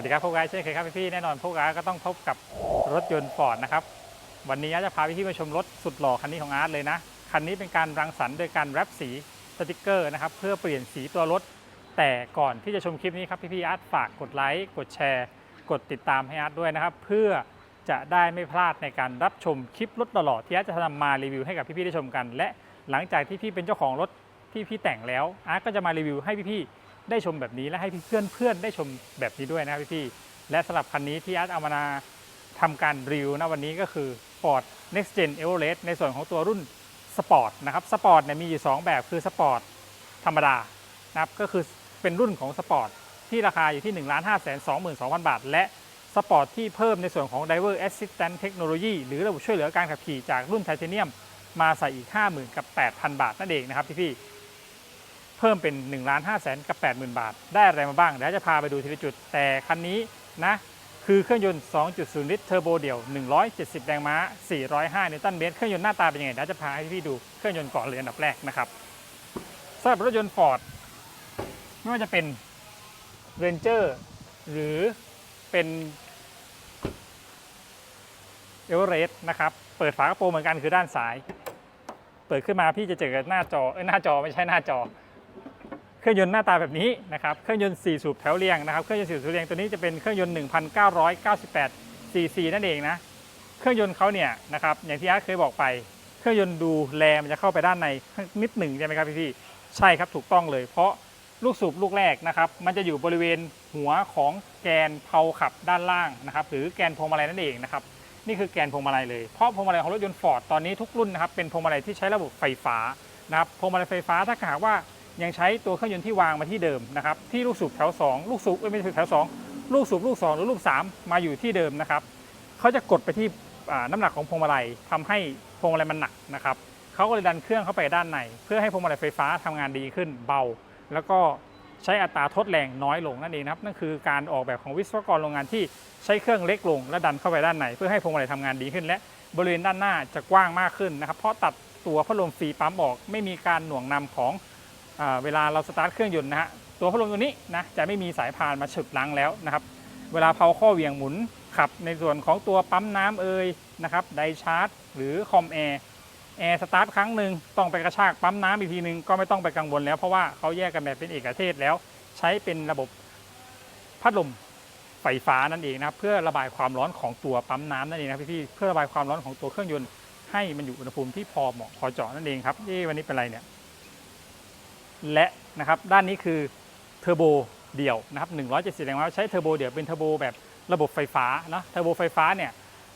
วัสดีครับพวกเราเช่นเคยครับพี่ๆแน่นอนพวกเราก็ต้องพบกับรถยนต์ฟอร์ดนะครับวันนี้อาร์ตจะพาพี่ๆมาชมรถสุดหล่อคันนี้ของอาร์ตเลยนะคันนี้เป็นการรังสรรค์โดยการแรปสีสติกเกอร์นะครับเพื่อเปลี่ยนสีตัวรถ แต่ก่อนที่จะชมคลิปนี้ครับพี่ๆอาร์ตฝากกดไลค์กดแชร์ กดติดตามให้อาร์ตด้วยนะครับเพื่อจะได้ไม่พลาดในการรับชมคลิปรถหล่อที่อาร์ตจะนำมารีวิวให้กับพี่ๆได้ชมกัน และหลังจากที่พี่เป็นเจ้าของรถที่พี่แต่งแล้วอาร์ตก็จะมารีวิวให้พี่ๆ ได้ชมแบบนี้และให้เพื่อนๆได้ชมแบบนี้ด้วยนะครับพี่ๆและสำหรับคันนี้ที่อาร์ตเอามาทำการรีวิวนะวันนี้ก็คือ Ford Next Gen Everest ในส่วนของตัวรุ่นสปอร์ตนะครับสปอร์ตเนี่ยมีอยู่ 2 แบบคือสปอร์ตธรรมดานะครับก็คือเป็นรุ่นของสปอร์ตที่ราคาอยู่ที่ 1 5 2 2 2 0 0 0 บาท และสปอร์ตที่เพิ่มในส่วนของ Driver Assistant Technology หรือระบบช่วยเหลือการขับขี่จากรุ่นไทเทเนียมมาใส่อีก 50,000 กับ 8,000 บาทนั่นเองนะครับพี่ๆ เพิ่มเป็น1นึ่งล้านห้าแสนกับ 80,000 บาท ได้อะไรมาบ้างเดี๋ยวจะพาไปดูทีละจุด แต่คันนี้นะ คือเครื่องยนต์ 2.0 ลิตรเทอร์โบเดี่ยว 170 แรงม้า 405 นิวตันเมตร เครื่องยนต์หน้าตาเป็นยังไงเดี๋ยวจะพาให้พี่ดูเครื่องยนต์ก่อนเลยอันดับแรกนะครับสำหรับรถยนต์ Ford ไม่ว่าจะเป็น Ranger หรือเป็น e v e r e s t นะครับ เปิดฝากระโปรงเหมือนกันคือด้านซ้าย เปิดขึ้นมาพี่จะเจอหน้าจอเอ้หน้าจอไม่ใช่หน้าจอ เครื่องยนต์หน้าตาแบบนี้นะครับ เครื่องยนต์ 4 สูบแถวเรียงนะครับ เครื่องยนต์4สูบเรียงตัวนี้จะเป็นเครื่องยนต์ 1,998 cc นั่นเองนะ เครื่องยนต์เขาเนี่ยนะครับ อย่างที่อาร์เคยบอกไป เครื่องยนต์ดูแลมันจะเข้าไปด้านในนิดหนึ่งใช่ไหมครับพี่พี่ใช่ครับถูกต้องเลย เพราะลูกสูบลูกแรกนะครับ มันจะอยู่บริเวณหัวของแกนเพลาขับด้านล่างนะครับ หรือแกนพวงมาลัยนั่นเองนะครับ นี่คือแกนพวงมาลัยเลย เพราะพวงมาลัยของรถยนต์ฟอร์ดตอนนี้ทุกรุ่นนะครับ เป็นพวงมาลัยที่ใช้ระบบไฟฟ้านะครับ พวงมาลัยไฟฟ้าถ้าหากว่า ยังใช้ตัวเครื่องยนต์ที่วางมาที่เดิมนะครับที่ลูกสูบแถว 2 ลูกสูบเอ้ยไม่ใช่แถว 2 ลูกสูบลูก 2 หรือลูก 3 มาอยู่ที่เดิมนะครับเขาจะกดไปที่น้ำหนักของพวงมาลัยทำให้พวงมาลัยมันหนักนะครับเขาก็เลยดันเครื่องเข้าไปด้านใน เพื่อให้พวงมาลัยไฟฟ้าทำงานดีขึ้นเบา แล้วก็ใช้อัตราทดแรงน้อยลงนั่นเองนะครับนั่นคือการออกแบบของวิศวกรโรงงานที่ใช้เครื่องเล็กลง และดันเข้าไปด้านในเพื่อให้พวงมาลัยทำงานดีขึ้น และบริเวณด้านหน้าจะกว้างมากขึ้นนะครับเพราะตัดตัวพัดลมฟรีปั๊มออกไม่มีการหน่วงนำของ เวลาเราสตาร์ทเครื่องยนต์นะฮะตัวพัดลมตัวนี้นะจะไม่มีสายพานมาฉุดล้างแล้วนะครับ เวลาเพาข้อเหวี่ยงหมุนขับในส่วนของตัวปั๊มน้ำเอ่ยนะครับไดชาร์จ หรือคอมแอร์แอร์สตาร์ทครั้งหนึ่งต้องไปกระชากปั๊มน้ำอีกทีหนึ่งก็ไม่ต้องไปกังวลแล้วเพราะว่าเขาแยกกันแบบเป็นเอกเทศแล้ว ใช้เป็นระบบพัดลมไฟฟ้านั่นเองนะครับเพื่อระบายความร้อนของตัวปั๊มน้ำนั่นเองนะพี่ๆเพื่อระบายความร้อนของตัวเครื่องยนต์ให้มันอยู่อุณหภูมิที่พอเหมาะพอเจาะนั่นเองครับเย้วันนี้เป็นไรเนี่ย และนะครับด้านนี้คือเทอร์โบเดี่ยวนะครับ170แรงม้าใช้เทอร์โบเดี่ยวเป็นเทอร์โบแบบระบบไฟฟ้าเนะเทอร์โบไฟฟ้าเนี่ย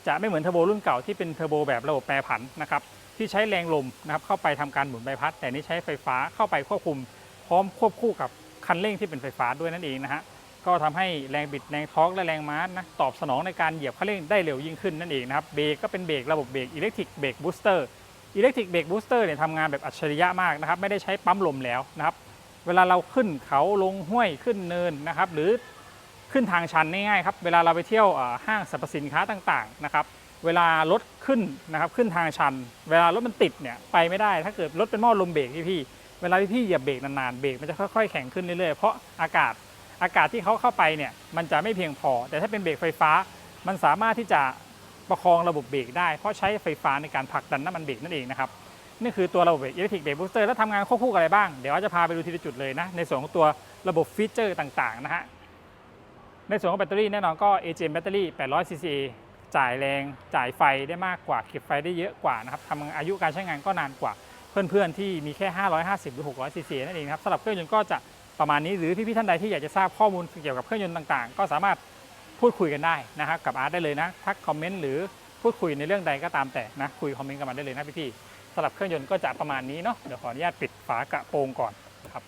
จะไม่เหมือนเทอร์โบรุ่นเก่าที่เป็นเทอร์โบแบบระบบแปรผันนะครับที่ใช้แรงลมนะครับเข้าไปทำการหมุนใบพัด แต่นี่ใช้ไฟฟ้าเข้าไปควบคุม พร้อมควบคู่กับคันเร่งที่เป็นไฟฟ้าด้วยนั่นเองนะฮะก็ทำให้แรงบิดแรงทอร์กและแรงม้านะตอบสนองในการเหยียบคันเร่งได้เร็วยิ่งขึ้นนั่นเองนะครับเบรกก็เป็นเบรกระบบเบรกอิเล็กทริกเบรกบูสเตอร์ อิเล็กทริกเบรกบูสเตอร์เนี่ยทำงานแบบอัจฉริยะมากนะครับไม่ได้ใช้ปั๊มลมแล้วนะครับเวลาเราขึ้นเขาลงห้วยขึ้นเนินนะครับ หรือขึ้นทางชันง่ายๆครับเวลาเราไปเที่ยวห้างสรรพสินค้าต่างๆนะครับเวลารถขึ้นนะครับขึ้นทางชัน เวลารถมันติดเนี่ยไปไม่ได้ถ้าเกิดรถเป็นหม้อลมเบรกพี่ๆเวลาพี่ๆเหยียบเบรกนานๆเบรกมันจะค่อยๆแข็งขึ้นเรื่อยๆเพราะอากาศอากาศที่เขาเข้าไปเนี่ยมันจะไม่เพียงพอ แต่ถ้าเป็นเบรกไฟฟ้า มันสามารถที่จะ ประคองระบบเบรกได้ เพราะใช้ไฟฟ้าในการผลักดันน้ำมันเบรกนั่นเองนะครับนี่คือตัวระบบเบรกอิเล็กทริกเบรกบูสเตอร์แล้วทำงานควบคู่กับอะไรบ้าง เดี๋ยวอาจจะพาไปดูทีละจุดเลยนะ ในส่วนของตัวระบบฟีเจอร์ต่างๆนะฮะในส่วนของแบตเตอรี่แน่นอนก็ AGM แบตเตอรี่ 800 cc จ่ายแรงจ่ายไฟได้มากกว่าเก็บไฟได้เยอะกว่านะครับทำอายุการใช้งานก็นานกว่าเพื่อนๆที่มีแค่ 550 หรือ 600 cc นั่นเองครับสำหรับเครื่องยนต์ก็จะประมาณนี้หรือพี่ๆท่านใดที่อยากจะทราบข้อมูลเกี่ยวกับเครื่องยนต์ต่างๆ ก็สามารถ พูดคุยกันได้นะครับกับอาร์ตได้เลยนะทักคอมเมนต์หรือพูดคุยในเรื่องใดก็ตามแต่นะคุยคอมเมนต์กันมาได้เลยนะพี่ๆสำหรับเครื่องยนต์ก็จะประมาณนี้เนาะเดี๋ยวขออนุญาตปิดฝากระโปรงก่อนครับ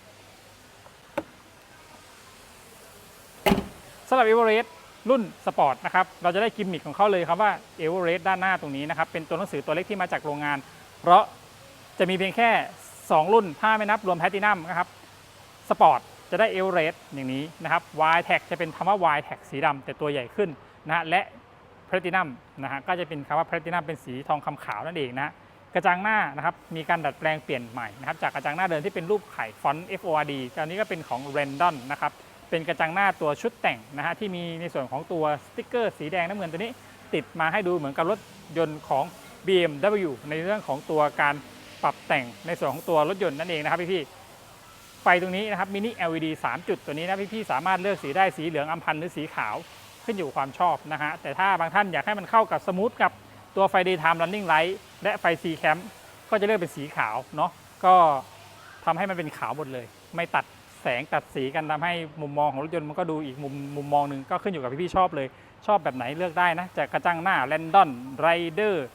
สำหรับ e v e r e s t รุ่นสปอร์ตนะครับเราจะได้กิมมิคของเขาเลยครับว่า e v e r e s t ด้านหน้าตรงนี้นะครับเป็นตัวหนังสือตัวเล็กที่มาจากโรงงาน เพราะจะมีเพียงแค่ 2 รุ่นถ้าไม่นับรวมแพตินัมนะครับสปอร์ต จะได้เอลเรสอย่างนี้นะครับ Y t a g จะเป็นคำว่า Y t a g สีดำแต่ตัวใหญ่ขึ้นนะฮะและแพลตินัมนะฮะก็จะเป็นคำว่าแพลตินัมเป็นสีทองคำขาวนั่นเองนะฮะกระจังหน้านะครับมีการดัดแปลงเปลี่ยนใหม่นะครับจากกระจังหน้าเดิมที่เป็นรูปไข่ฟอนต์ FORD ตอนนี้ก็เป็นของ r a n d o n นะครับเป็นกระจังหน้าตัวชุดแต่งนะฮะที่มีในส่วนของตัวสติ๊กเกอร์สีแดงน้ำเงินตัวนี้ ติดมาให้ดูเหมือนกับรถยนต์ของ BMW ในเรื่องของตัวการปรับแต่งในส่วนของตัวรถยนต์นั่นเองนะครับพี่ ฟตรงนี้นะครับมินิ LED 3 จุดตัวนี้นะพี่ๆสามารถเลือกสีได้สีเหลืองอัมพันธ์หรือสีขาวขึ้นอยู่ความชอบนะฮะแต่ถ้าบางท่านอยากให้มันเข้ากับสมูทกับตัวไฟ Daytime Running Light และไฟ C Camp ก็จะเลือกเป็นสีขาวเนาะก็ทำให้มันเป็นขาวหมดเลย ไม่ตัดแสงตัดสีกันทำให้มุมมองของรถยนต์มันก็ดูอีกมุมมุมมองหนึ่งก็ขึ้นอยู่กับพี่ๆชอบเลย ชอบแบบไหนเลือกได้นะจะกระจังหน้าแลนดอนไรเดอร์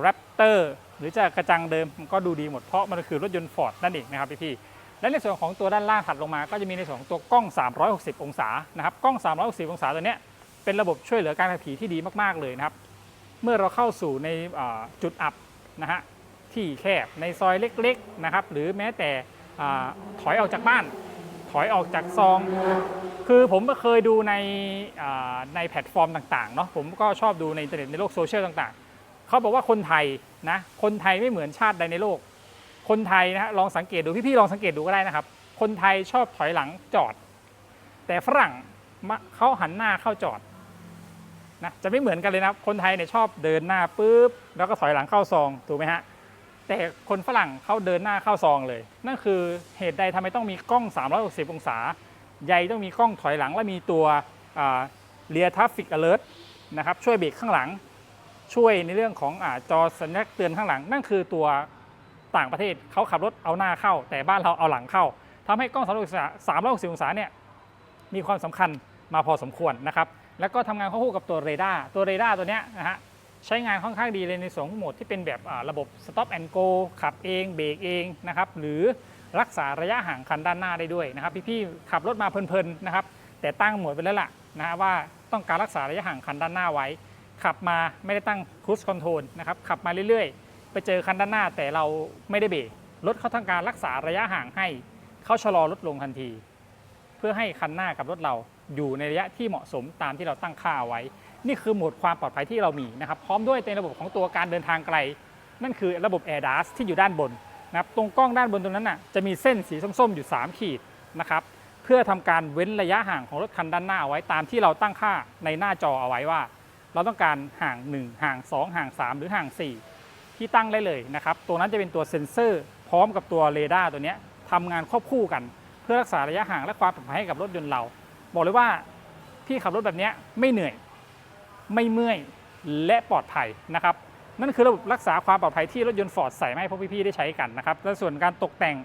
แรปเตอร์หรือจะกระจังเดิมก็ดูดีหมดเพราะมันคือรถยนต์ฟอร์ดนั่นเองนะครับพี่ๆ และในส่วนของตัวด้านล่างถัดลงมา ก็จะมีในส่วนของตัวกล้อง 360 องศานะครับกล้อง 360 องศาตัวเนี้ยเป็นระบบช่วยเหลือการขับขี่ที่ดีมากๆเลยนะครับเมื่อเราเข้าสู่ในจุดอับนะฮะที่แคบในซอยเล็กๆนะครับหรือแม้แต่ถอยออกจากบ้าน ถอยออกจากซอง คือผมก็เคยดูในในแพลตฟอร์มต่างๆเนาะผมก็ชอบดูในอินเทอร์เน็ตในโลกโซเชียลต่างๆ เขาบอกว่าคนไทยนะคนไทยไม่เหมือนชาติใดในโลก คนไทยนะฮะลองสังเกตดูพี่ๆลองสังเกตดูก็ได้นะครับ คนไทยชอบถอยหลังจอด แต่ฝรั่งเขาหันหน้าเข้าจอดนะจะไม่เหมือนกันเลยนะครับ คนไทยเนี่ยชอบเดินหน้าปุ๊บแล้วก็ถอยหลังเข้าซองถูกไหมฮะแต่คนฝรั่งเขาเดินหน้าเข้าซองเลย นั่นคือเหตุใดทำไมต้องมีกล้อง 360 องศาใยต้องมีกล้องถอยหลัง และมีตัวเรียทัฟฟิกอเลอร์นะครับช่วยเบรกข้างหลัง ช่วยในเรื่องของอจอสัญลักษณ์เตือนข้างหลัง นั่นคือตัว ต่างประเทศเขาขับรถเอาหน้าเข้า แต่บ้านเราเอาหลังเข้าทำให้กล้อง360องศา360องศาเนี่ยมีความสำคัญมาพอสมควรนะครับ แล้วก็ทำงานควบคู่กับตัวเรดาร์ ตัวเรดาร์ตัวเนี้ยนะฮะใช้งานค่อนข้างดีเลยในส่วนของโหมดที่เป็นแบบระบบ stop and go ขับเองเบรกเองนะครับ หรือรักษาระยะห่างคันด้านหน้าได้ด้วยนะครับ พี่ๆขับรถมาเพลินๆนะครับ แต่ตั้งโหมดไปแล้วล่ะนะฮะว่าต้องการรักษาระยะห่างคันด้านหน้าไว้ ขับมาไม่ได้ตั้ง cruise control นะครับขับมาเรื่อยๆ ไปเจอคันด้านหน้าแต่เราไม่ได้เบรกรถเขาทำการรักษาระยะห่างให้เขาชะลอลดลงทันที เพื่อให้คันหน้ากับรถเราอยู่ในระยะที่เหมาะสมตามที่เราตั้งค่าเอาไว้ นี่คือโหมดความปลอดภัยที่เรามีนะครับพร้อมด้วยในระบบของตัวการเดินทางไกล นั่นคือระบบ Air d a s ที่อยู่ด้านบนนะครับตรงกล้องด้านบนตรงนั้นน่ะจะมีเส้นสีส้มๆอยู่ 3 ขีดนะครับเพื่อทำการเว้นระยะห่างของรถคันด้านหน้าเอาไว้ตามที่เราตั้งค่าในหน้าจอเอาไว้ว่า เราต้องการห่าง 1 ห่าง 2 ห่าง 3 หรือห่าง 4 ที่ตั้งได้เลยนะครับตัวนั้นจะเป็นตัวเซ็นเซอร์ พร้อมกับตัวเรดาร์ตัวนี้ทำงานควบคู่กัน เพื่อรักษาระยะห่างและความปลอดภัยให้กับรถยนต์เรา บอกเลยว่าพี่ขับรถแบบนี้ไม่เหนื่อย ไม่เมื่อยและปลอดภัยนะครับนั่นคือระบบรักษาความปลอดภัยที่รถยนต์ฟอร์ดใส่ให้พวกพี่ๆได้ใช้กันนะครับและส่วนการตกแต่ง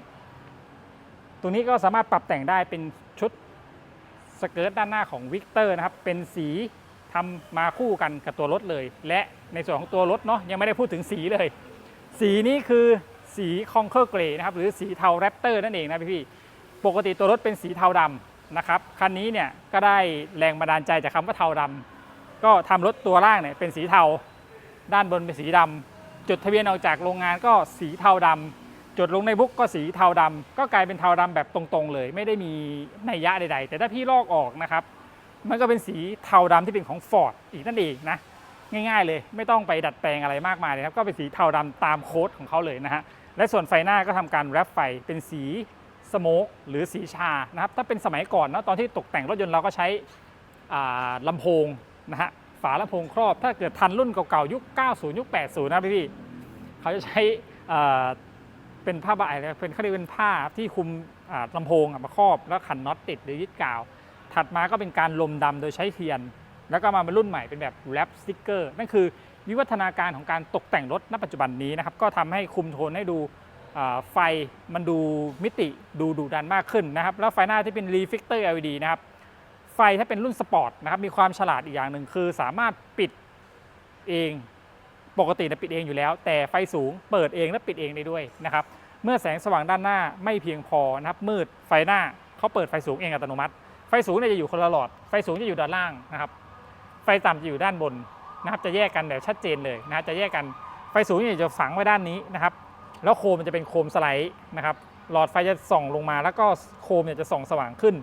ตรงนี้ก็สามารถปรับแต่งได้เป็นชุดสเกิร์ตด้านหน้าของวิกเตอร์นะครับเป็นสี ทำมาคู่กันกับตัวรถเลย และในส่วนของตัวรถเนาะยังไม่ได้พูดถึงสีเลย สีนี้คือสีคองเคอร์เกรย์นะครับหรือสีเทาแรปเตอร์นั่นเองนะพี่ๆปกติตัวรถเป็นสีเทาดำนะครับคันนี้เนี่ยก็ได้แรงบันดาลใจจากคำว่าเทาดำก็ทำรถตัวล่างเนี่ยเป็นสีเทา ด้านบนเป็นสีดำจดทะเบียนออกจากโรงงานก็สีเทาดำจดลงในบุ๊กก็สีเทาดำก็กลายเป็นเทาดำแบบตรงๆ เลย ไม่ได้มีนัยยะใด ๆ แต่ถ้าพี่ลอกออกนะครับ มันก็เป็นสีเทาดำที่เป็นของ Ford อีกนั่นเองนะง่ายๆเลยไม่ต้องไปดัดแปลงอะไรมากมายเลยครับก็เป็นสีเทาดำตามโค้ดของเขาเลยนะฮะและส่วนไฟหน้าก็ทำการแรปไฟเป็นสีสโมกหรือสีชานะครับถ้าเป็นสมัยก่อนเนอะตอนที่ตกแต่งรถยนต์เราก็ใช้อ่าลำโพงนะฮะฝาลำโพงครอบ ถ้าเกิดทันรุ่นเก่าๆยุค 90 ยุค 80 นะพี่ๆเขาจะใช้เป็นผ้าใบอะไรเป็นเขาเรียกเป็นผ้าที่คุมอ่าลำโพงมาครอบแล้วขันน็อตติดหรือยึดกาว ถัดมาก็เป็นการลมดำโดยใช้เทียน แล้วก็มาเป็นรุ่นใหม่เป็นแบบแรปสติกเกอร์นั่นคือวิวัฒนาการของการตกแต่งรถณปัจจุบันนี้นะครับก็ทำให้คุมโทนให้ดูไฟมันดูมิติดูดุดันมากขึ้นนะครับ แล้วไฟหน้าที่เป็น reflector LED นะครับ ไฟถ้าเป็นรุ่นสปอร์ตนะครับมีความฉลาดอีกอย่างหนึ่งคือสามารถปิดเองปกตินะปิดเองอยู่แล้ว แต่ไฟสูงเปิดเองและปิดเองได้ด้วยนะครับ เมื่อแสงสว่างด้านหน้าไม่เพียงพอนะครับมืดไฟหน้าเขาเปิดไฟสูงเองอัตโนมัติ ไฟสูงเนี่ยจะอยู่คนละหลอด ไฟสูงจะอยู่ด้านล่างนะครับ ไฟต่ำจะอยู่ด้านบนนะครับ จะแยกกันแบบชัดเจนเลยนะฮะจะแยกกัน ไฟสูงเนี่ยจะฝังไว้ด้านนี้นะครับ แล้วโคมมันจะเป็นโคมสไลด์นะครับ หลอดไฟจะส่องลงมา แล้วก็โคมเนี่ยจะส่องสว่างขึ้น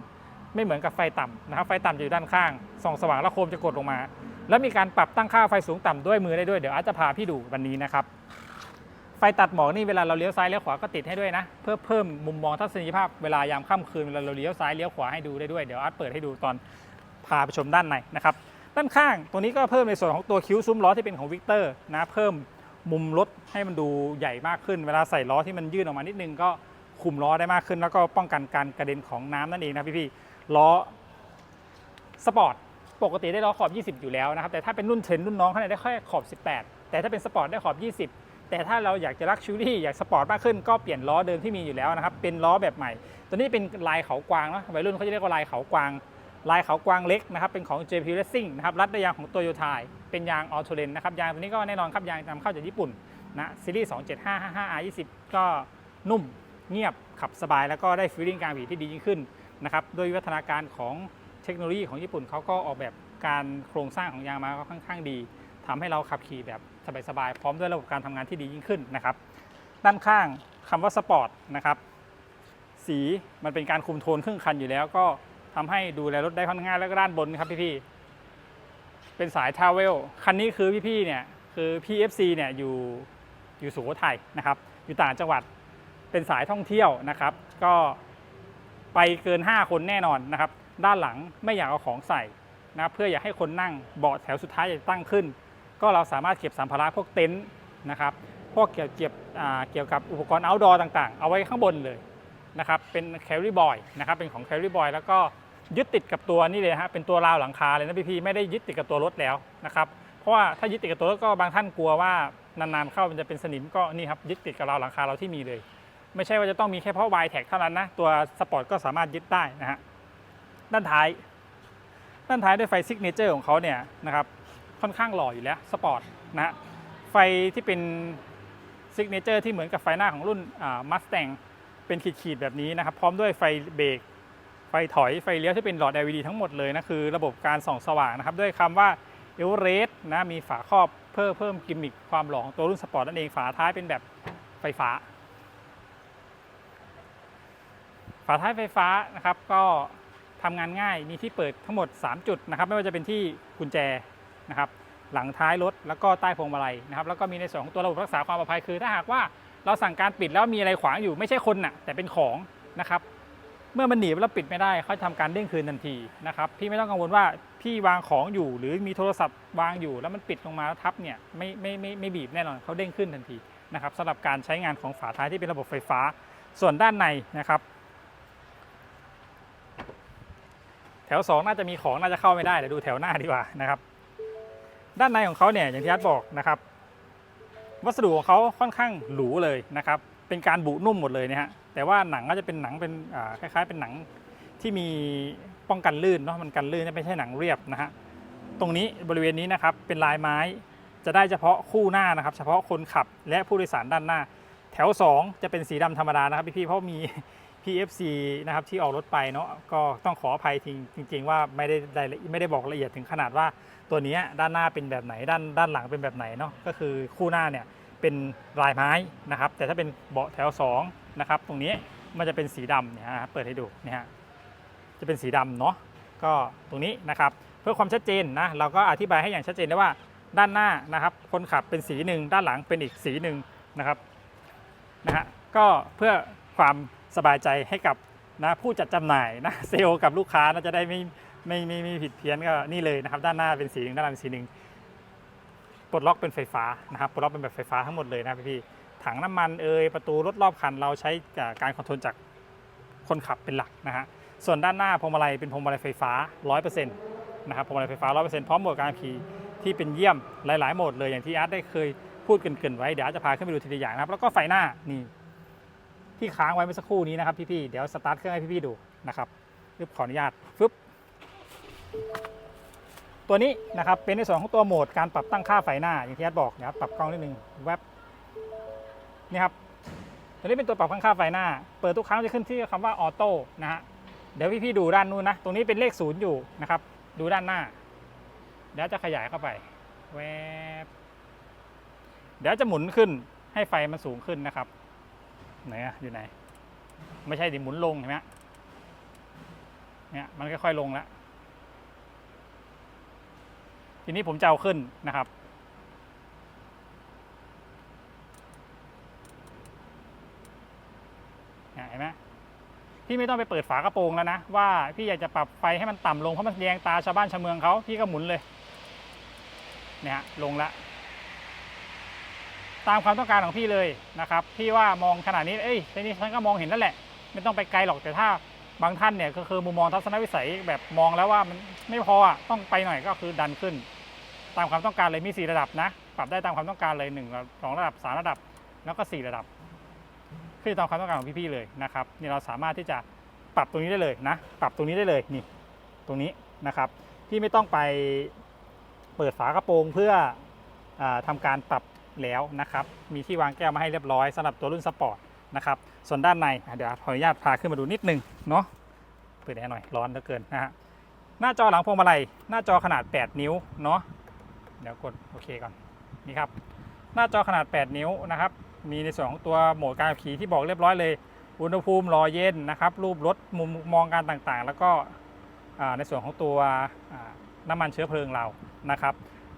ไม่เหมือนกับไฟต่ำนะครับ ไฟต่ำจะอยู่ด้านข้าง ส่องสว่างแล้วโคมจะกดลงมา แล้วมีการปรับตั้งค่าไฟสูงต่ำด้วยมือได้ด้วย เดี๋ยวอาจจะพาพี่ดูวันนี้นะครับ ไฟตัดหมอกนี่เวลาเราเลี้ยวซ้ายเลี้ยวขวาก็ติดให้ด้วยนะ เพื่อเพิ่มมุมมองทัศนียภาพเวลายามค่ำคืนเวลาเราเลี้ยวซ้ายเลี้ยวขวาให้ดูได้ด้วยเดี๋ยวอาร์ตเปิดให้ดูตอนพาไปชมด้านในนะครับด้านข้างตรงนี้ก็เพิ่มในส่วนของตัวคิ้วซุ้มล้อที่เป็นของวิกเตอร์นะเพิ่มมุมรถให้มันดูใหญ่มากขึ้น เวลาใส่ล้อที่มันยื่นออกมานิดนึงก็คุมล้อได้มากขึ้น แล้วก็ป้องกันการกระเด็นของน้ำนั่นเองนะพี่ๆล้อสปอร์ตปกติได้ล้อขอบ 20 อยู่แล้วนะครับแต่ถ้าเป็นรุ่นเทรนรุ่นน้องเขาเนี่ยได้แค่ขอบ 18 แต่ถ้าเป็นสปอร์ตได้ขอบ 20 แต่ถ้าเราอยากจะรักชูรี่อยากสปอร์ตมากขึ้นก็เปลี่ยนล้อเดิมที่มีอยู่แล้วนะครับ เป็นล้อแบบใหม่ ตัวนี้เป็นลายเขากวางเนาะวัยรุ่นเขาจะเรียกว่าลายเขากวาง ลายเขากวางเล็กนะครับ เป็นของ JP Racing นะครับ รัดด้วยยางของโตโยต้าเป็นยางออโตเลนนะครับ ยางตัวนี้ก็แน่นอนครับ ยางนำเข้าจากญี่ปุ่นนะซีรีส์ 27555R20 ก็นุ่มเงียบขับสบาย แล้วก็ได้ฟีลลิ่งการบีที่ดียิ่งขึ้นนะครับด้วยวัฒนาการของเทคโนโลยีของญี่ปุ่นเขาก็ออกแบบการโครงสร้างของยางมาก็ค่อนข้างดีทำให้เราขับขี่แบบ สบายๆพร้อมด้วยระบบการทำงานที่ดียิ่งขึ้นนะครับ ด้านข้างคำว่าสปอร์ตนะครับสีมันเป็นการคุมโทนครึ่งคันอยู่แล้ว ก็ทำให้ดูแลรถได้ค่อนข้างง่ายแล้วก็ด้านบนครับพี่ๆเป็นสายทราเวลคันนี้คือพี่ๆเนี่ยคือ PFC เนี่ยอยู่อยู่สุโขทัยนะครับอยู่ต่างจังหวัดเป็นสายท่องเที่ยวนะครับ ก็ไปเกิน 5 คนแน่นอนนะครับ ด้านหลังไม่อยากเอาของใส่นะเพื่ออยากให้คนนั่งเบาะแถวสุดท้ายจะตั้งขึ้น ก็เราสามารถเก็บสัมภาระพวกเต็นท์นะครับ พวกเกี่ยวเก็บเกี่ยวกับอุปกรณ์ outdoor ต่างๆ เอาไว้ข้างบนเลยนะครับ เป็น carry boy นะครับ เป็นของ carry boy แล้วก็ยึดติดกับตัวนี่เลยฮะ เป็นตัวราวหลังคาเลยนะพี่ๆไม่ได้ยึดติดกับตัวรถแล้วนะครับ เพราะว่าถ้ายึดติดกับตัวรถก็บางท่านกลัวว่านานๆเข้ามันจะเป็นสนิมก็นี่ครับยึดติดกับราวหลังคาเราที่มีเลย ไม่ใช่ว่าจะต้องมีแค่เพราะ y t แท็กเท่านั้นนะตัวสปอร์ตก็สามารถยึดได้นะฮะด้านท้าย ด้านท้ายด้วยไฟซิกเนเจอร์ของเขาเนี่ยนะครับ ค่อนข้างหล่ออยู่แล้วสปอร์ตนะฮะไฟที่เป็นซิกเนเจอร์ที่เหมือนกับไฟหน้าของรุ่นมัสแตงเป็นขีดๆแบบนี้นะครับ พร้อมด้วยไฟเบรกไฟถอยไฟเลี้ยวที่เป็นหลอด LED ทั้งหมดเลยนะคือระบบการส่องสว่างนะครับ ด้วยคำว่าเอเวอเรสต์นะมีฝาครอบเพิ่มเพิ่มกิมมิคความหล่อของตัวรุ่นสปอร์ตนั่นเองฝาท้ายเป็นแบบไฟฟ้า ฝาท้ายไฟฟ้านะครับก็ทำงานง่ายมีที่เปิดทั้งหมด 3 จุดนะครับ ไม่ว่าจะเป็นที่กุญแจ นะครับหลังท้ายรถแล้วก็ใต้พวงมาลัยนะครับแล้วก็มีในส่วนของตัวระบบรักษาความปลอดภัยคือ ถ้าหากว่าเราสั่งการปิดแล้วมีอะไรขวางอยู่ไม่ใช่คนน่ะแต่เป็นของนะครับเมื่อมันหนีแล้วปิดไม่ได้เขาจะทำการเด้งคืนทันทีนะครับพี่ไม่ต้องกังวลว่าพี่วางของอยู่ หรือมีโทรศัพท์วางอยู่ แล้วมันปิดลงมาแล้วทับเนี่ยไม่ไม่ไม่ไม่บีบแน่นอนเขาเด้งขึ้นทันทีนะครับสำหรับการใช้งานของฝาท้ายที่เป็นระบบไฟฟ้า ส่วนด้านในนะครับ แถว 2 น่าจะมีของน่าจะเข้าไม่ได้เดี๋ยวดูแถวหน้าดีกว่านะครับ ด้านในของเขาเนี่ยอย่างที่อาร์ตบอกนะครับวัสดุของเขาค่อนข้างหรูเลยนะครับเป็นการบุนุ่มหมดเลยนะฮะแต่ว่าหนังก็จะเป็นหนังเป็นอ่าคล้ายๆ เป็นหนังที่มีป้องกันลื่นเนาะมันกันลื่นไม่ใช่หนังเรียบนะฮะตรงนี้บริเวณนี้นะครับเป็นลายไม้จะได้เฉพาะคู่หน้านะครับ เฉพาะคนขับและผู้โดยสารด้านหน้า แถว 2 จะเป็นสีดำธรรมดานะครับพี่ๆเพราะมี PFC นะครับที่ออกรถไปเนาะก็ต้องขออภัยจริงๆ ว่าไม่ได้ไม่ได้บอกละเอียดถึงขนาดว่าตัวนี้ด้านหน้าเป็นแบบไหนด้านด้านหลังเป็นแบบไหนเนาะก็คือคู่หน้าเนี่ยเป็นลายไม้นะครับ แต่ถ้าเป็นเบาะแถว2นะครับตรงนี้มันจะเป็นสีดำเนี่ยฮะเปิดให้ดูเนี่ยฮะจะเป็นสีดำเนาะก็ตรงนี้นะครับเพื่อความชัดเจนนะเราก็อธิบายให้อย่างชัดเจนได้ว่าด้านหน้านะครับ คนขับเป็นสีหนึ่งด้านหลังเป็นอีกสีหนึ่งนะครับนะฮะก็เพื่อความ สบายใจให้กับนะผู้จัดจำหน่ายนะเซลล์กับลูกค้านะจะได้ไม่ไม่ไม่ไม่ผิดเพี้ยนก็นี่เลยนะครับ ด้านหน้าเป็นสีหนึ่งด้านหลังสีหนึ่งปลดล็อกเป็นไฟฟ้านะครับปลดล็อกเป็นแบบไฟฟ้าทั้งหมดเลยนะพี่ถังน้ำมันเอยประตูรถรอบคันเราใช้การคอนโทรลจากคนขับเป็นหลักนะฮะส่วนด้านหน้าพวงมาลัยเป็นพวงมาลัยไฟฟ้า 100%นะครับพวงมาลัยไฟฟ้า 100%พร้อมโหมดการขี่ที่เป็นเยี่ยมหลาย ๆ โหมดเลยอย่างที่อาร์ตได้เคยพูดเกินๆไว้เดี๋ยวอาร์ตจะพาขึ้นไปดูทีละอย่างนะครับแล้วก็ไฟหน้านี่ ที่ค้างไว้เมื่อสักครู่นี้นะครับพี่ๆเดี๋ยวสตาร์ทเครื่องให้พี่ๆดูนะครับรึบขออนุญาตฟึบตัวนี้นะครับเป็นในส่วนของตัวโหมดการปรับตั้งค่าไฟหน้าอย่างที่อาร์ตบอกนะครับปรับกล้องนิดนึงแวบนี่ครับตัวนี้เป็นตัวปรับตั้งค่าไฟหน้า เปิดทุกครั้งจะขึ้นที่คำว่าออโต้นะฮะเดี๋ยวพี่ๆดูด้านนู้นนะตรงนี้เป็นเลขศูนย์อยู่นะครับดูด้านหน้าเดี๋ยวจะขยายเข้าไปแวบเดี๋ยวจะหมุนขึ้นให้ไฟมันสูงขึ้นนะครับ ไหนอะอยู่ไหน ไม่ใช่ดิหมุนลงใช่ไหมเนี่ยมันค่อยๆลงแล้วทีนี้ผมจะเอาขึ้นนะครับ เห็นไหมพี่ไม่ต้องไปเปิดฝากระโปรงแล้วนะ ว่าพี่อยากจะปรับไฟให้มันต่ำลง เพราะมันแยงตาชาวบ้านชาวเมืองเขาพี่ก็หมุนเลย เนี่ยลงละ ตามความต้องการของพี่เลยนะครับพี่ว่ามองขนาดนี้เอ้ยทีนี้ฉันก็มองเห็นนั่นแหละ ไม่ต้องไปไกลหรอกแต่ถ้าบางท่านเนี่ยก็คือมุมมองทัศนวิสัยแบบมองแล้วว่ามันไม่พออะต้องไปหน่อยก็คือดันขึ้น ตามความต้องการเลยมี 4 ระดับนะปรับได้ตามความต้องการเลย1ระสองระดับ 3 ระดับ แล้วก็ 4 ระดับขึ้นตามความต้องการของพี่ๆเลยนะครับนี่เราสามารถที่จะปรับตรงนี้ได้เลยนะ ปรับตรงนี้ได้เลยนี่ตรงนี้นะครับพี่ไม่ต้องไปเปิดฝากระโปรงเพื่ออาทำการปรับ แล้วนะครับ มีที่วางแก้วมาให้เรียบร้อยสำหรับตัวรุ่นสปอร์ตนะครับ ส่วนด้านในเดี๋ยวขออนุญาตพาขึ้นมาดูนิดนึงเนาะเปิดแอร์หน่อยร้อนเหลือเกินนะฮะหน้าจอหลังพวงมาลัยหน้าจอขนาด 8 นิ้วเนาะเดี๋ยวกดโอเคก่อนนี่ครับหน้าจอขนาด 8 นิ้วนะครับมีในส่วนของตัวโหมดการขับขี่ที่บอกเรียบร้อยเลย อุณหภูมิรอเย็นนะครับ รูปรถมุมมองการต่างๆ แล้วก็ในส่วนของตัวน้ำมันเชื้อเพลิงเรานะครับ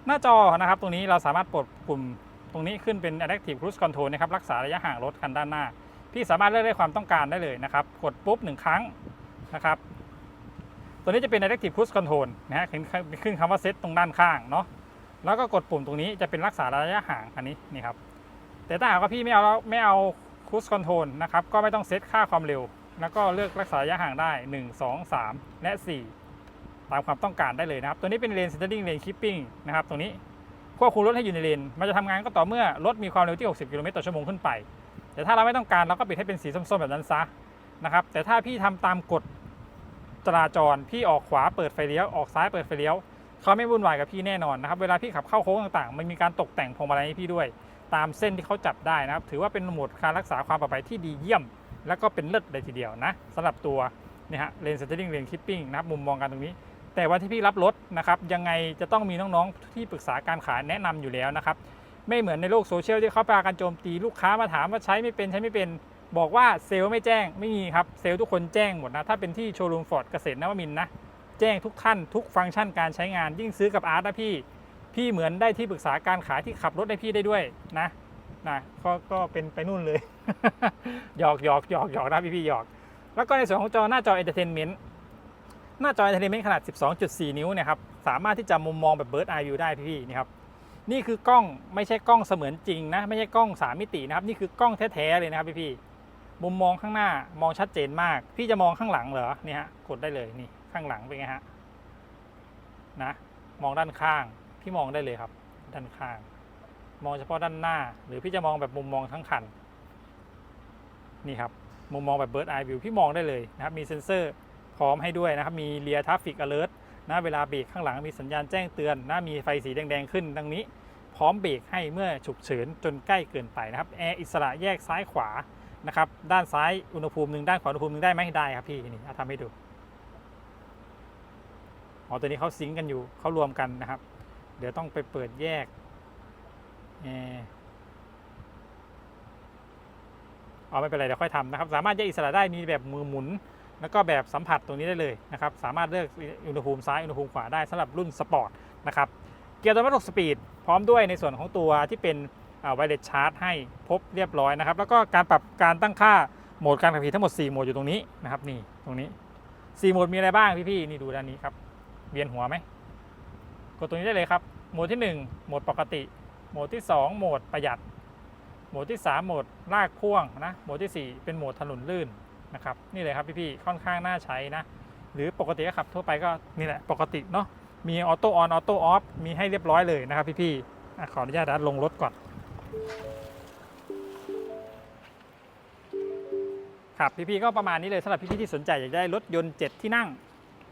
หน้าจอนะครับตรงนี้เราสามารถปลดปุ่ม ตรงนี้ขึ้นเป็น Adaptive Cruise Control นะครับรักษาระยะห่างรถคันด้านหน้า พี่สามารถเลือกได้ความต้องการได้เลยนะครับ กดปุ๊บหนึ่งครั้งนะครับ ตัวนี้จะเป็น Adaptive Cruise Control นะฮะขึ้นคำว่า Set ตรงด้านข้างเนาะแล้วก็กดปุ่มตรงนี้จะเป็นรักษาระยะห่างอันนี้นี่ครับแต่ถ้าหากว่าพี่ไม่เอาไม่เอา Cruise Control นะครับก็ไม่ต้องเซตค่าความเร็ว แล้วก็เลือกรักษาระยะห่างได้ 1 2 3 และ 4 ตามความต้องการได้เลยนะครับ ตัวนี้เป็นเลน centering lane keeping นะครับตรงนี้ ควบคุมรถให้อยู่ในเลนมันจะทำงานก็ต่อเมื่อรถมีความเร็วที่ 60 กิโลเมตรต่อชั่วโมงขึ้นไป แต่ถ้าเราไม่ต้องการเราก็ปิดให้เป็นสีส้มๆแบบนั้นซะนะครับแต่ถ้าพี่ทำตามกฎจราจรพี่ออกขวาเปิดไฟเลี้ยวออกซ้ายเปิดไฟเลี้ยวเขาไม่วุ่นวายกับพี่แน่นอนนะครับเวลาพี่ขับเข้าโค้งต่างๆ มันมีการตกแต่งพวงมาลัยให้พี่ด้วย ตามเส้นที่เขาจับได้นะครับ ถือว่าเป็นโหมดการรักษาความปลอดภัยที่ดีเยี่ยม แล้วก็เป็นเลิศเลยทีเดียวนะสำหรับตัวเนี่ยฮะเลนสเตอร์ลิงเลนคิปปิ้งนะครับมุมมองการตรงนี้ แต่ว่าที่พี่รับรถนะครับยังไงจะต้องมีน้องๆที่ปรึกษาการขายแนะนำอยู่แล้วนะครับไม่เหมือนในโลกโซเชียลที่เขาพากันโจมตีลูกค้ามาถามว่าใช้ไม่เป็นใช้ไม่เป็นบอกว่าเซลล์ไม่แจ้งไม่มีครับเซลล์ทุกคนแจ้งหมดนะถ้าเป็นที่โชว์รูมฟอร์ดเกษตรนวมินนะแจ้งทุกท่านทุกฟังก์ชันการใช้งานยิ่งซื้อกับอาร์ตนะพี่ พี่เหมือนได้ที่ปรึกษาการขายที่ขับรถให้พี่ได้ด้วยนะนะก็ก็เป็นไปนู่นเลยหยอกหยอกหยอกหยอกนะพี่พี่หยอก แล้วก็ในส่วนของจอหน้าจอ Entertainment หน้าจอ Entertainment ขนาด 12.4 นิ้วนี่ยครับสามารถที่จะมุมมองแบบ Bird Eye View ได้พี่พี่นี่ครับนี่คือกล้องไม่ใช่กล้องเสมือนจริงนะไม่ใช่กล้อง3มิตินะครับนี่คือกล้องแท้ๆเลยนะครับพี่พี่มุมมองข้างหน้ามองชัดเจนมาก พี่จะมองข้างหลังเหรอนี่ฮะกดได้เลยนี่ข้างหลังเป็นไงฮะนะมองด้านข้างพี่มองได้เลยครับ ด้านข้าง มองเฉพาะด้านหน้า หรือพี่จะมองแบบมุมมองทั้งคันนี่ครับมุมมองแบบ bird eye view พี่มองได้เลยนะครับมีเซ็นเซอร์ พร้อมให้ด้วยนะครับ มี rear traffic alert นะเวลาเบรกข้างหลังมีสัญญาณแจ้งเตือนนะมีไฟสีแดงๆขึ้นดังนี้ พร้อมเบรกให้เมื่อฉุกเฉินจนใกล้เกินไปนะครับแอร์อิสระแยกซ้ายขวานะครับด้านซ้ายอุณหภูมิหนึ่งด้านขวาอุณหภูมิหนึ่งได้ไหมได้ครับพี่นี่ทำให้ดูอ๋อตัวนี้เขาซิงกันอยู่เขารวมกันนะครับ เดี๋ยวต้องไปเปิดแยกแอร์อ๋อไม่เป็นไรเดี๋ยวค่อยทำนะครับ สามารถแยกอิสระได้มีแบบมือหมุน แล้วก็แบบสัมผัสตรงนี้ได้เลยนะครับ สามารถเลือกอุณหภูมิซ้ายอุณหภูมิขวาได้สำหรับรุ่นสปอร์ตนะครับ เกียร์ตัววัดสปีด พร้อมด้วยในส่วนของตัวที่เป็นไวเลสชาร์จให้พบเรียบร้อยนะครับ แล้วก็การปรับการตั้งค่าโหมดการขับขี่ทั้งหมด 4 โหมดอยู่ตรงนี้นะครับนี่ตรงนี้ 4 โหมดมีอะไรบ้างพี่ๆนี่ดูด้านนี้ครับเวียนหัวไหมกดตรงนี้ได้เลยครับ โหมดที่ 1 โหมดปกติ โหมดที่ 2 โหมดประหยัด โหมดที่ 3 โหมดลากพ่วงนะ โหมดทีสี่4 เป็นโหมดถนนลื่น นะครับนี่เลยครับพี่ๆค่อนข้างน่าใช้นะหรือปกติก็ขับทั่วไปก็นี่แหละปกติเนาะมีออโต้ออนออโต้ออฟมีให้เรียบร้อยเลยนะครับพี่ๆอ่ขออนุญาตลงรถก่อนครับพี่ๆก็ประมาณนี้เลยสำหรับพี่ๆที่สนใจอยากได้รถยนต์ 7 ที่นั่ง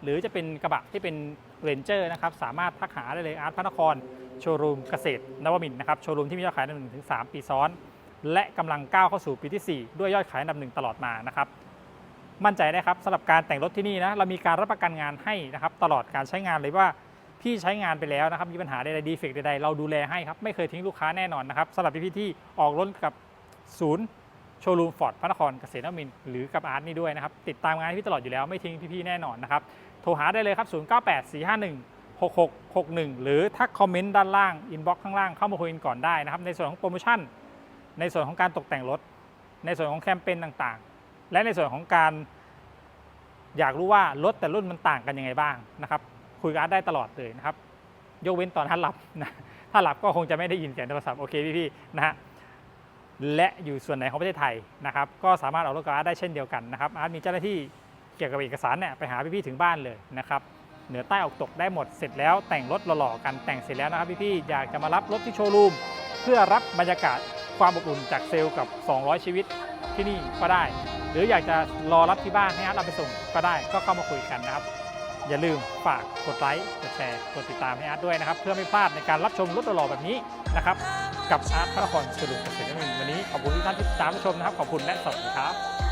หรือจะเป็นกระบะที่เป็นเรนเจอร์นะครับสามารถทักหาได้เลยอาร์ตพระนครโชว์รูมเกษตรนวมินทร์นะครับโชว์รูมที่มียอดขายอันดับหนึ่งถึงสามปีซ้อน และกำลังก้าวเข้าสู่ปีที่ 4 ด้วยยอดขายอันดับหนึ่งตลอดมานะครับ มั่นใจได้ครับสำหรับการแต่งรถที่นี่นะเรามีการรับประกันงานให้นะครับตลอดการใช้งานเลยว่าพี่ใช้งานไปแล้วนะครับมีปัญหาใดๆดีเฟกต์ใดๆเราดูแลให้ครับไม่เคยทิ้งลูกค้าแน่นอนนะครับสำหรับพี่ๆที่ออกรถกับศูนย์โชว์รูมฟอร์ดพระนครเกษตรนวมินหรือกับอาร์ตนี่ด้วยนะครับติดตามงานให้พี่ตลอดอยู่แล้วไม่ทิ้งพี่ๆแน่นอนนะครับโทรหาได้เลยครับ 098451 6661 หรือทักคอมเมนต์ด้านล่างอินบ็อกซ์ข้างล่างเข้ามาคุยกันก่อนได้นะครับในส่วนของโปรโมชั่น ในส่วนของการตกแต่งรถ ในส่วนของแคมเปญต่างๆ และในส่วนของการอยากรู้ว่ารถแต่รุ่นมันต่างกันยังไงบ้างนะครับ คุยกับอาร์ตได้ตลอดเลยนะครับ ยกเว้นตอนท่านหลับนะถ้าหลับก็คงจะไม่ได้ยินเสียงโทรศัพท์โอเคพี่ๆนะฮะและอยู่ส่วนไหนของประเทศไทยนะครับก็สามารถออกรถกับอาร์ตได้เช่นเดียวกันนะครับอาร์ตมีเจ้าหน้าที่เกี่ยวกับเอกสารเนี่ยไปหาพี่ๆถึงบ้านเลยนะครับเหนือใต้ออกตกได้หมดเสร็จแล้วแต่งรถหล่อๆกันแต่งเสร็จแล้วนะครับพี่ๆอยากจะมารับรถที่โชว์รูมเพื่อรับบรรยากาศความอบอุ่นจากเซลล์กับ 200 ชีวิตที่นี่ก็ได้ หรืออยากจะรอรับที่บ้านให้อาร์ตเราไปส่งก็ได้ก็เข้ามาคุยกันนะครับ อย่าลืมฝากกดไลค์กดแชร์กดติดตามให้อาร์ตด้วยนะครับ เพื่อไม่พลาดในการรับชมรถหล่อดแบบนี้นะครับ กับอาร์ตพระนครสรุปเกษตรนวินวันนี้ขอบคุณทุกท่านที่ติดตามชมนะครับขอบคุณและสวัสดีครับ